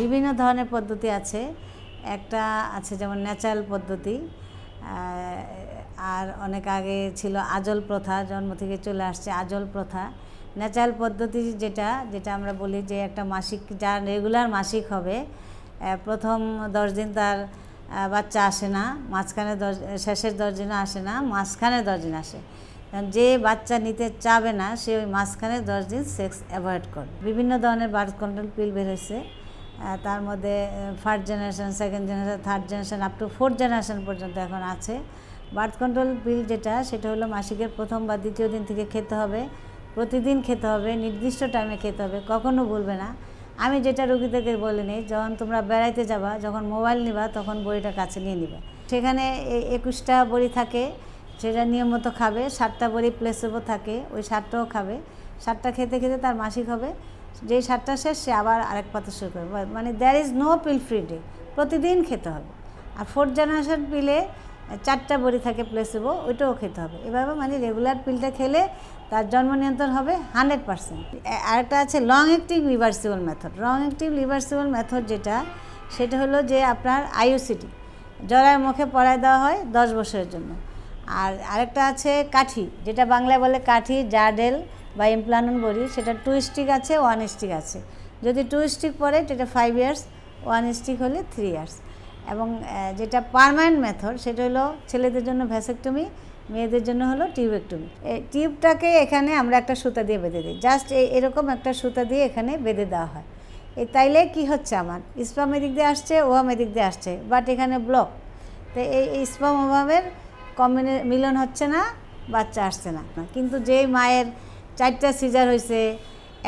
বিভিন্ন ধরনের পদ্ধতি আছে। একটা আছে যেমন ন্যাচারাল পদ্ধতি আর অনেক আগে ছিল আজল প্রথা, জন্ম থেকে চলে আসছে আজল প্রথা। ন্যাচারাল পদ্ধতি যেটা যেটা আমরা বলি যে একটা মাসিক, যা রেগুলার মাসিক হবে প্রথম দশ দিন তার বাচ্চা আসে না, মাঝখানে দশ, শেষের দশ দিন আসে না, মাঝখানে দশ দিন আসে। যে বাচ্চা নিতে চাবে না, সে ওই মাঝখানে দশ দিন সেক্স অ্যাভয়েড করবে। বিভিন্ন ধরনের বার্থ কন্ট্রোল পিল বের হয়েছে। তার মধ্যে first generation second generation third generation up to fourth generation পর্যন্ত এখন আছে। বার্থ কন্ট্রোল পিল যেটা, সেটা হলো মাসিকের প্রথম বা দ্বিতীয় দিন থেকে খেতে হবে। প্রতিদিন খেতে হবে, নির্দিষ্ট টাইমে খেতে হবে, কখনো ভুলবে না। আমি যেটা রুগীদেরকে বলে নিই, যখন তোমরা বেড়াইতে যাবা, যখন মোবাইল নিবা, তখন বড়িটা কাছে নিয়ে নিবা। সেখানে একুশটা বড়ি থাকে, সেটা নিয়মিত খাবে। সাতটা বড়ি প্লেসেবো থাকে, ওই সাতটাও খাবে। সাতটা খেতে খেতে তার মাসিক হবে। যেই সাতটা শেষ, সে আবার আরেক পাতা শুরু করবে। মানে there is no pill free day প্রতিদিন খেতে হবে। আর ফোর্থ জেনারেশন পিলে চারটা বড়ি থাকে প্লেসেবো ওইটাও খেতে হবে। এভাবে মানে রেগুলার পিলটা খেলে তার জন্ম নিয়ন্ত্রণ হবে হান্ড্রেড পার্সেন্ট আরেকটা আছে long active reversible method long active reversible method যেটা, সেটা হলো যে আপনার আইওসিটি জরার মুখে পড়ায় দেওয়া হয় দশ বছরের জন্য। আর আরেকটা আছে কাঠি, যেটা বাংলায় বলে কাঠি, জার্ডেল বা ইমপ্লানন বলি, সেটা টু স্টিক আছে ওয়ান স্টিক আছে। যদি টু স্টিক পড়ে সেটা ফাইভ ইয়ার্স ওয়ান স্টিক হলে থ্রি ইয়ার্স এবং যেটা পারমানেন্ট মেথড সেটা হলো ছেলেদের জন্য ভ্যাসেকটমি মেয়েদের জন্য হলো টিউবেকটমি। এই টিউবটাকে এখানে আমরা একটা সুতা দিয়ে বেঁধে দিই। জাস্ট এই এরকম একটা সুতা দিয়ে এখানে বেঁধে দেওয়া হয়। এই তাইলে কি হচ্ছে আমার? স্পাম এদিক দিয়ে আসছে, ওয়াম এদিক দিয়ে আসছে বাট এখানে ব্লক তো এই এই স্পাম অভাবের কম্বিনে মিলন হচ্ছে না, বাচ্চা আসছে না। কিন্তু যেই মায়ের চারটা সিজার হয়েছে,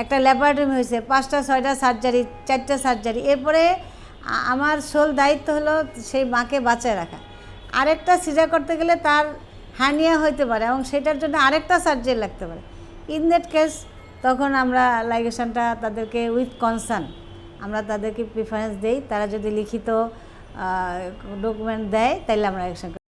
একটা ল্যাপারটমি হয়েছে, পাঁচটা, ছয়টা সার্জারি চারটা সার্জারি এরপরে আমার সোল দায়িত্ব হলো সেই মাকে বাঁচায় রাখা। আরেকটা সিজার করতে গেলে তার হানিয়া হইতে পারে এবং সেটার জন্য আরেকটা সার্জারি লাগতে পারে। ইন দ্যাট কেস তখন আমরা লাইগেশনটা তাদেরকে উইথ কনসার্ন আমরা তাদেরকে প্রিফারেন্স দেই। তারা যদি লিখিত ডকুমেন্ট দেয় তাহলে আমরা অ্যাকশন